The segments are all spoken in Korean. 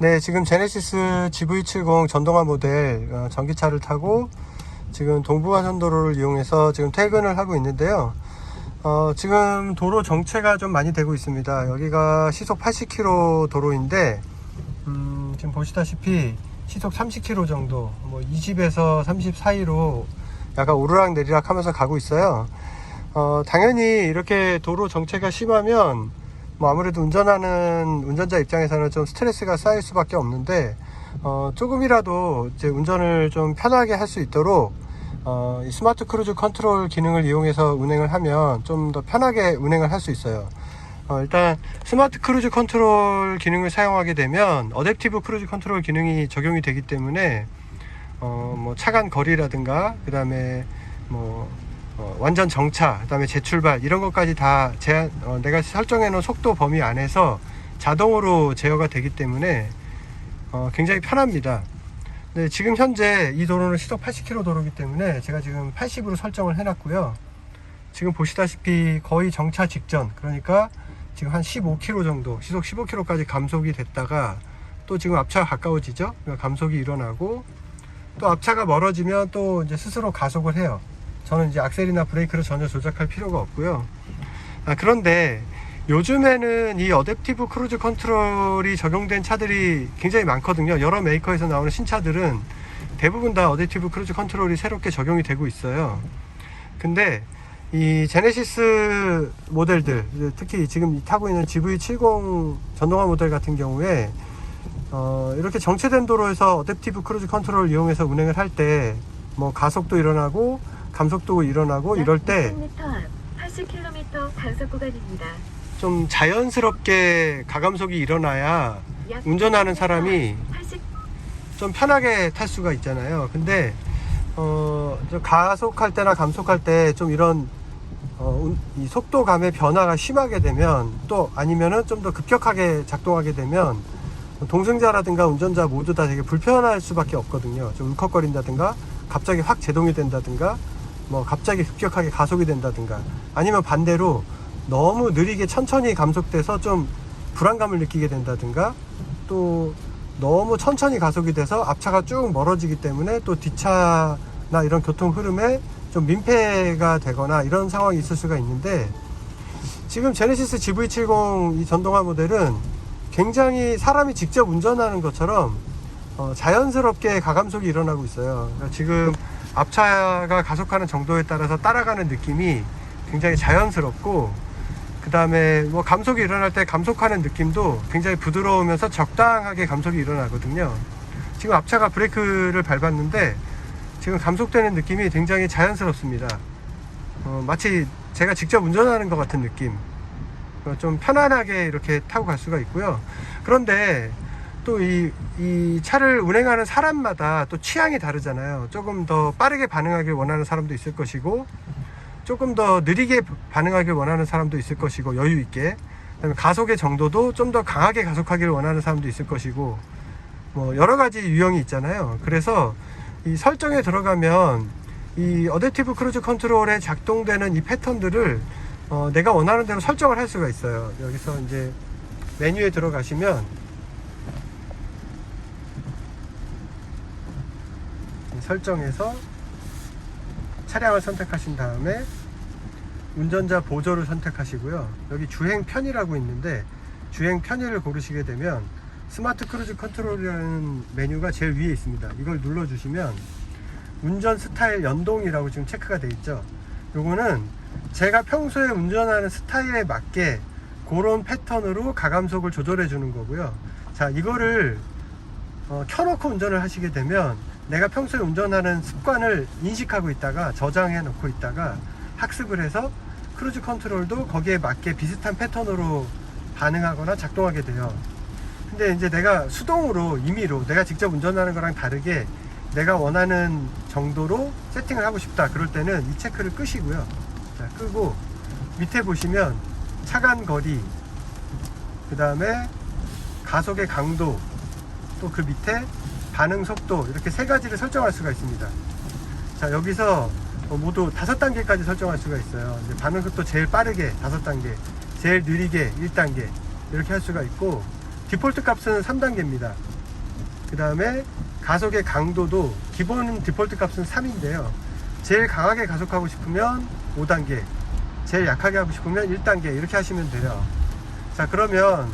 네, 지금 제네시스 GV70 전동화 모델 어, 전기차를 타고 지금 동부간선도로를 이용해서 지금 퇴근을 하고 있는데요. 어, 지금 도로 정체가 좀 많이 되고 있습니다. 여기가 시속 80km 도로인데, 음, 지금 보시다시피 시속 30km 정도, 뭐 20에서 30 사이로 약간 오르락 내리락 하면서 가고 있어요. 어, 당연히 이렇게 도로 정체가 심하면 뭐 아무래도 운전하는 운전자 입장에서는 좀 스트레스가 쌓일 수밖에 없는데 어, 조금이라도 이제 운전을 좀 편하게 할 수 있도록 어, 이 스마트 크루즈 컨트롤 기능을 이용해서 운행을 하면 좀 더 편하게 운행을 할 수 있어요. 어, 일단 스마트 크루즈 컨트롤 기능을 사용하게 되면 어댑티브 크루즈 컨트롤 기능이 적용이 되기 때문에 어, 뭐 차간 거리라든가 그 다음에 뭐 어, 완전 정차, 그다음에 재출발 이런 것까지 다 제한, 어, 내가 설정해 놓은 속도 범위 안에서 자동으로 제어가 되기 때문에 어, 굉장히 편합니다. 네, 지금 현재 이 도로는 시속 80km 도로이기 때문에 제가 지금 80으로 설정을 해놨고요. 지금 보시다시피 거의 정차 직전, 그러니까 지금 한 15km 정도, 시속 15km까지 감속이 됐다가 또 지금 앞차가 가까워지죠? 그러니까 감속이 일어나고 또 앞차가 멀어지면 또 이제 스스로 가속을 해요. 저는 이제 악셀이나 브레이크를 전혀 조작할 필요가 없고요. 아, 그런데 요즘에는 이 어댑티브 크루즈 컨트롤이 적용된 차들이 굉장히 많거든요. 여러 메이커에서 나오는 신차들은 대부분 다 어댑티브 크루즈 컨트롤이 새롭게 적용이 되고 있어요. 근데 이 제네시스 모델들, 특히 지금 타고 있는 GV70 전동화 모델 같은 경우에 어, 이렇게 정체된 도로에서 어댑티브 크루즈 컨트롤을 이용해서 운행을 할 때 뭐 가속도 일어나고 감속도 일어나고 이럴 때 80km 단속 구간입니다. 좀 자연스럽게 가감속이 일어나야 약 운전하는 사람이 80좀 편하게 탈 수가 있잖아요. 근데 어, 좀 가속할 때나 감속할 때 좀 이런 어, 운- 이 속도감의 변화가 심하게 되면 또 아니면은 좀 더 급격하게 작동하게 되면 동승자라든가 운전자 모두 다 되게 불편할 수밖에 없거든요. 좀 울컥거린다든가 갑자기 확 제동이 된다든가 뭐 갑자기 급격하게 가속이 된다든가 아니면 반대로 너무 느리게 천천히 감속돼서 좀 불안감을 느끼게 된다든가 또 너무 천천히 가속이 돼서 앞차가 쭉 멀어지기 때문에 또 뒷차나 이런 교통 흐름에 좀 민폐가 되거나 이런 상황이 있을 수가 있는데 지금 제네시스 GV70 이 전동화 모델은 굉장히 사람이 직접 운전하는 것처럼 어, 자연스럽게 가감속이 일어나고 있어요. 그러니까 지금 앞차가 가속하는 정도에 따라서 따라가는 느낌이 굉장히 자연스럽고 그 다음에 뭐 감속이 일어날 때 감속하는 느낌도 굉장히 부드러우면서 적당하게 감속이 일어나거든요. 지금 앞차가 브레이크를 밟았는데 지금 감속되는 느낌이 굉장히 자연스럽습니다. 어, 마치 제가 직접 운전하는 것 같은 느낌. 어, 좀 편안하게 이렇게 타고 갈 수가 있고요. 그런데 또 이, 이 차를 운행하는 사람마다 또 취향이 다르잖아요. 조금 더 빠르게 반응하길 원하는 사람도 있을 것이고, 조금 더 느리게 반응하길 원하는 사람도 있을 것이고, 여유 있게. 그다음에 가속의 정도도 좀 더 강하게 가속하기를 원하는 사람도 있을 것이고, 뭐 여러 가지 유형이 있잖아요. 그래서 이 설정에 들어가면 이 어댑티브 크루즈 컨트롤에 작동되는 이 패턴들을 어, 내가 원하는 대로 설정을 할 수가 있어요. 여기서 이제 메뉴에 들어가시면 설정에서 차량을 선택하신 다음에 운전자 보조를 선택하시고요. 여기 주행 편의라고 있는데 주행 편의를 고르시게 되면 스마트 크루즈 컨트롤이라는 메뉴가 제일 위에 있습니다. 이걸 눌러주시면 운전 스타일 연동이라고 지금 체크가 돼 있죠. 요거는 제가 평소에 운전하는 스타일에 맞게 그런 패턴으로 가감속을 조절해 주는 거고요. 자, 이거를 어, 켜놓고 운전을 하시게 되면 내가 평소에 운전하는 습관을 인식하고 있다가 저장해 놓고 있다가 학습을 해서 크루즈 컨트롤도 거기에 맞게 비슷한 패턴으로 반응하거나 작동하게 돼요. 근데 이제 내가 수동으로 임의로 내가 직접 운전하는 거랑 다르게 내가 원하는 정도로 세팅을 하고 싶다 그럴 때는 이 체크를 끄시고요 자 끄고 밑에 보시면 차간 거리 그 다음에 가속의 강도 또 그 밑에 반응 속도 이렇게 세 가지를 설정할 수가 있습니다 자 여기서 어, 모두 다섯 단계까지 설정할 수가 있어요 반응 속도 제일 빠르게 다섯 단계 제일 느리게 1단계 이렇게 할 수가 있고 디폴트 값은 3단계입니다 그 다음에 가속의 강도도 기본 디폴트 값은 3인데요. 제일 강하게 가속하고 싶으면 5단계, 제일 약하게 하고 싶으면 1단계 이렇게 하시면 돼요. 자 그러면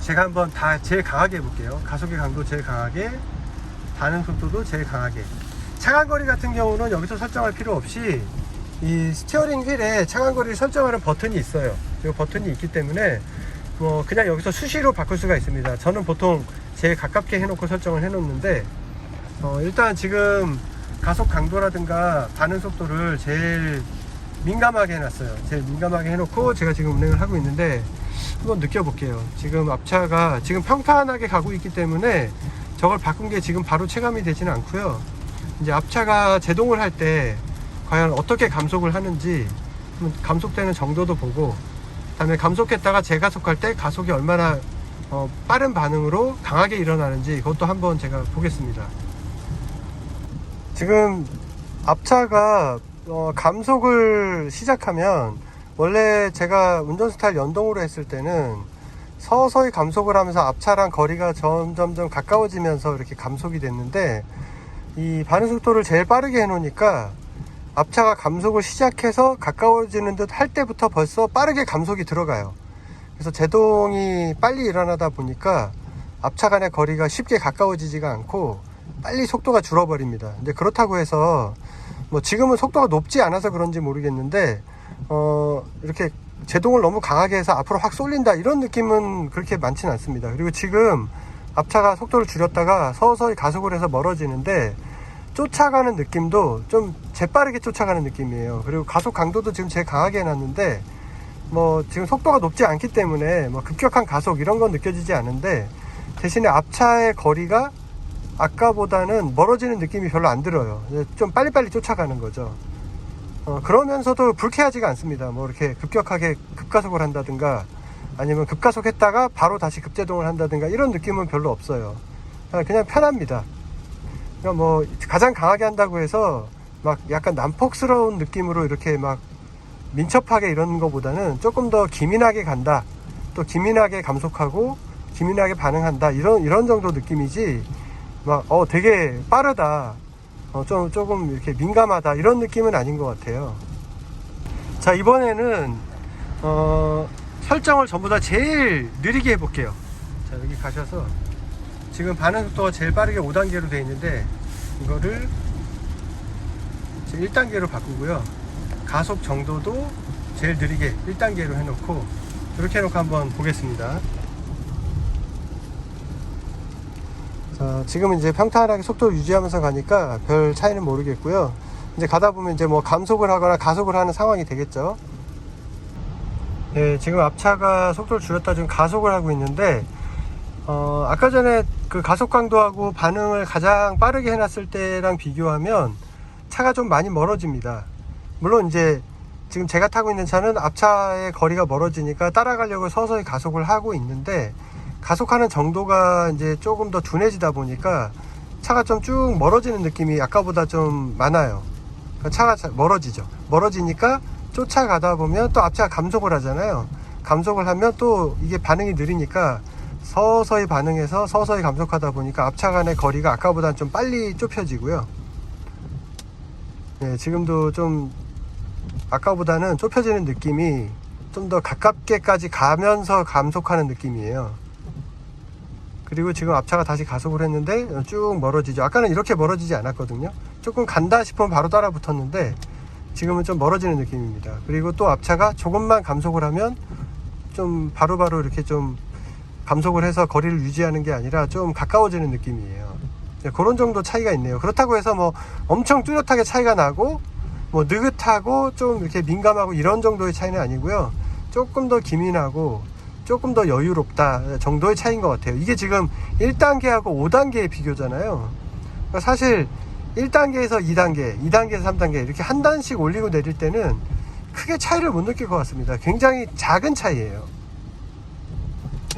제가 한번 다 제일 강하게 해볼게요. 가속의 강도 제일 강하게, 반응 속도도 제일 강하게. 차간거리 같은 경우는 여기서 설정할 필요 없이 이 스티어링 휠에 차간거리를 설정하는 버튼이 있어요. 이 버튼이 있기 때문에 뭐 그냥 여기서 수시로 바꿀 수가 있습니다. 저는 보통 제일 가깝게 해놓고 설정을 해놓는데 어, 일단 지금 가속 강도라든가 반응 속도를 제일 민감하게 해놨어요. 제일 민감하게 해놓고 제가 지금 운행을 하고 있는데 한번 느껴볼게요. 지금 앞차가 지금 평탄하게 가고 있기 때문에 저걸 바꾼 게 지금 바로 체감이 되지는 않고요. 이제 앞차가 제동을 할 때 과연 어떻게 감속을 하는지 감속되는 정도도 보고 그다음에 감속했다가 재가속할 때 가속이 얼마나 어, 빠른 반응으로 강하게 일어나는지 그것도 한번 제가 보겠습니다. 지금 앞차가 어, 감속을 시작하면 원래 제가 운전 스타일 연동으로 했을 때는 서서히 감속을 하면서 앞차랑 거리가 점점점 가까워지면서 이렇게 감속이 됐는데 이 반응 속도를 제일 빠르게 해 놓으니까 앞차가 감속을 시작해서 가까워지는 듯 할 때부터 벌써 빠르게 감속이 들어가요. 그래서 제동이 빨리 일어나다 보니까 앞차 간의 거리가 쉽게 가까워지지가 않고 빨리 속도가 줄어버립니다. 근데 그렇다고 해서 뭐 지금은 속도가 높지 않아서 그런지 모르겠는데 어 이렇게 제동을 너무 강하게 해서 앞으로 확 쏠린다 이런 느낌은 그렇게 많지는 않습니다. 그리고 지금 앞차가 속도를 줄였다가 서서히 가속을 해서 멀어지는데 쫓아가는 느낌도 좀 재빠르게 쫓아가는 느낌이에요. 그리고 가속 강도도 지금 제일 강하게 해놨는데 뭐 지금 속도가 높지 않기 때문에 뭐 급격한 가속 이런 건 느껴지지 않는데 대신에 앞차의 거리가 아까보다는 멀어지는 느낌이 별로 안 들어요. 좀 빨리빨리 쫓아가는 거죠. 어, 그러면서도 불쾌하지가 않습니다. 뭐 이렇게 급격하게 급가속을 한다든가 아니면 급가속했다가 바로 다시 급제동을 한다든가 이런 느낌은 별로 없어요. 그냥- 그냥 편합니다. 그러니까 뭐 가장 강하게 한다고 해서 막 약간 난폭스러운 느낌으로 이렇게 막 민첩하게 이러는 것보다는 조금 더 기민하게 간다. 또 기민하게 감속하고 기민하게 반응한다. 이런 이런 정도 느낌이지. 막 어 되게 빠르다. 어, 좀 조금 이렇게 민감하다 이런 느낌은 아닌 것 같아요. 자 이번에는 어, 설정을 전부 다 제일 느리게 해볼게요. 자 여기 가셔서 지금 반응 속도가 제일 빠르게 5단계로 되어 있는데 이거를 1단계로 바꾸고요. 가속 정도도 제일 느리게 1단계로 해놓고 이렇게 해놓고 한번 보겠습니다. 자, 지금 이제 평탄하게 속도를 유지하면서 가니까 별 차이는 모르겠고요. 이제 가다 보면 이제 뭐 감속을 하거나 가속을 하는 상황이 되겠죠. 네, 지금 앞차가 속도를 줄였다 지금 가속을 하고 있는데, 어, 아까 전에 그 가속 강도하고 반응을 가장 빠르게 해놨을 때랑 비교하면 차가 좀 많이 멀어집니다. 물론 이제 지금 제가 타고 있는 차는 앞차의 거리가 멀어지니까 따라가려고 서서히 가속을 하고 있는데, 가속하는 정도가 이제 조금 더 둔해지다 보니까 차가 좀 쭉 멀어지는 느낌이 아까보다 좀 많아요. 그러니까 차가 자- 멀어지죠. 멀어지니까 쫓아가다 보면 또 앞차가 감속을 하잖아요. 감속을 하면 또 이게 반응이 느리니까 서서히 반응해서 서서히 감속하다 보니까 앞차 간의 거리가 아까보다는 좀 빨리 좁혀지고요. 네, 지금도 좀 아까보다는 좁혀지는 느낌이 좀 더 가깝게까지 가면서 감속하는 느낌이에요. 그리고 지금 앞차가 다시 가속을 했는데 쭉 멀어지죠. 아까는 이렇게 멀어지지 않았거든요. 조금 간다 싶으면 바로 따라 붙었는데 지금은 좀 멀어지는 느낌입니다. 그리고 또 앞차가 조금만 감속을 하면 좀 바로바로 이렇게 좀 감속을 해서 거리를 유지하는 게 아니라 좀 가까워지는 느낌이에요. 네, 그런 정도 차이가 있네요. 그렇다고 해서 뭐 엄청 뚜렷하게 차이가 나고 뭐 느긋하고 좀 이렇게 민감하고 이런 정도의 차이는 아니고요. 조금 더 기민하고 조금 더 여유롭다 정도의 차이인 것 같아요. 이게 지금 1단계하고 5단계의 비교잖아요. 그러니까 사실 1단계에서 2단계, 2단계에서 3단계 이렇게 한 단씩 올리고 내릴 때는 크게 차이를 못 느낄 것 같습니다. 굉장히 작은 차이예요.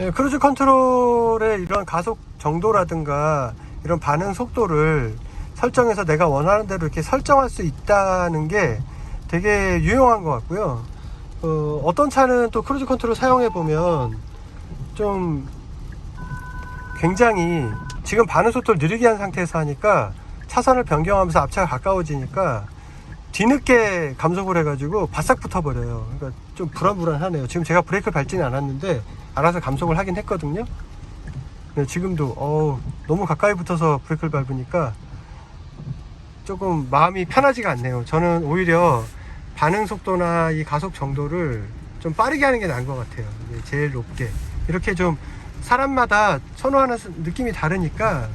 예, 크루즈 컨트롤의 이런 가속 정도라든가 이런 반응 속도를 설정해서 내가 원하는 대로 이렇게 설정할 수 있다는 게 되게 유용한 것 같고요. 어, 어떤 차는 또 크루즈 컨트롤 사용해 보면 좀 굉장히 지금 반응 속도를 느리게 한 상태에서 하니까 차선을 변경하면서 앞차가 가까워지니까 뒤늦게 감속을 해가지고 바싹 붙어버려요. 그러니까 좀 불안불안하네요. 지금 제가 브레이크를 밟지는 않았는데 알아서 감속을 하긴 했거든요. 근데 지금도 어우, 너무 가까이 붙어서 브레이크를 밟으니까 조금 마음이 편하지가 않네요. 저는 오히려 반응 속도나 이 가속 정도를 좀 빠르게 하는 게 나은 것 같아요. 제일 높게. 이렇게 좀 사람마다 선호하는 스- 느낌이 다르니까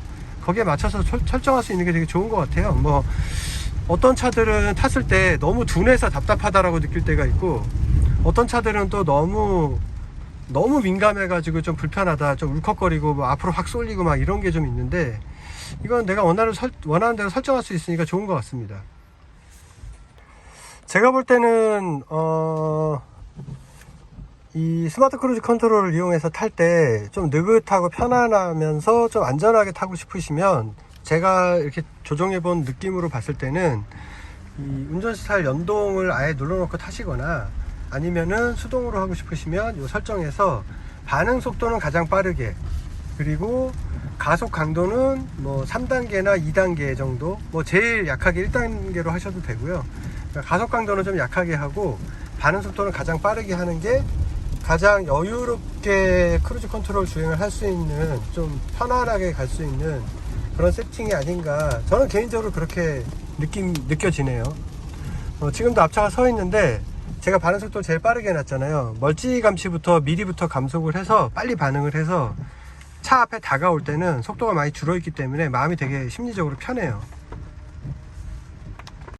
거기에 맞춰서 철, 설정할 수 있는 게 되게 좋은 것 같아요. 뭐 어떤 차들은 탔을 때 너무 둔해서 답답하다라고 느낄 때가 있고 어떤 차들은 또 너무 너무 민감해가지고 좀 불편하다, 좀 울컥거리고 뭐 앞으로 확 쏠리고 막 이런 게 좀 있는데 이건 내가 원하는, 설, 원하는 대로 설정할 수 있으니까 좋은 것 같습니다. 제가 볼 때는 어, 이 스마트 크루즈 컨트롤을 이용해서 탈 때 좀 느긋하고 편안하면서 좀 안전하게 타고 싶으시면 제가 이렇게 조정해 본 느낌으로 봤을 때는 이 운전 스타일 연동을 아예 눌러놓고 타시거나 아니면은 수동으로 하고 싶으시면 이 설정에서 반응 속도는 가장 빠르게 그리고 가속 강도는 뭐 3단계나 2단계 정도 뭐 제일 약하게 1단계로 하셔도 되고요 그러니까 가속 강도는 좀 약하게 하고 반응 속도는 가장 빠르게 하는 게 가장 여유롭게 크루즈 컨트롤 주행을 할 수 있는 좀 편안하게 갈 수 있는 그런 세팅이 아닌가. 저는 개인적으로 그렇게 느낌 느껴지네요. 어, 지금도 앞차가 서 있는데 제가 반응 속도를 제일 빠르게 해놨잖아요. 멀찌 감치부터 미리부터 감속을 해서 빨리 반응을 해서 차 앞에 다가올 때는 속도가 많이 줄어 있기 때문에 마음이 되게 심리적으로 편해요